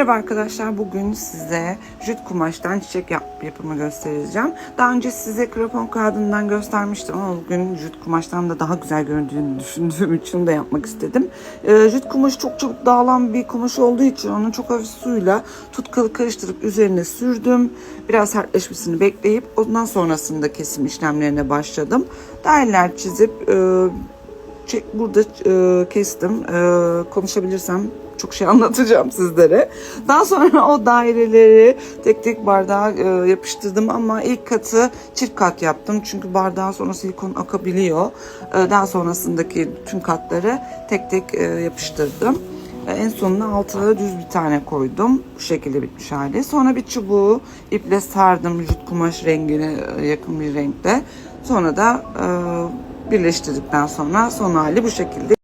Merhaba arkadaşlar. Bugün size jüt kumaştan çiçek yap, yapımı göstereceğim. Daha önce size krapon kağıdından göstermiştim ama bugün jüt kumaştan da daha güzel göründüğünü düşündüğüm için de yapmak istedim. Ee, jüt kumaş çok çabuk dağılan bir kumaş olduğu için onu çok hafif suyla tutkalı karıştırıp üzerine sürdüm. Biraz sertleşmesini bekleyip ondan sonrasında kesim işlemlerine başladım. Daireler çizip e, Çek, burada e, kestim. E, konuşabilirsem çok şey anlatacağım sizlere. Daha sonra o daireleri tek tek bardağa e, yapıştırdım ama ilk katı çift kat yaptım. Çünkü bardağın sonra silikon akabiliyor. E, daha sonrasındaki tüm katları tek tek e, yapıştırdım. E, En sonuna altına düz bir tane koydum. Bu şekilde bitmiş hali. Sonra bir çubuğu iple sardım. Jüt kumaş rengine e, yakın bir renkte. Sonra da e, birleştirdikten sonra son hali bu şekilde.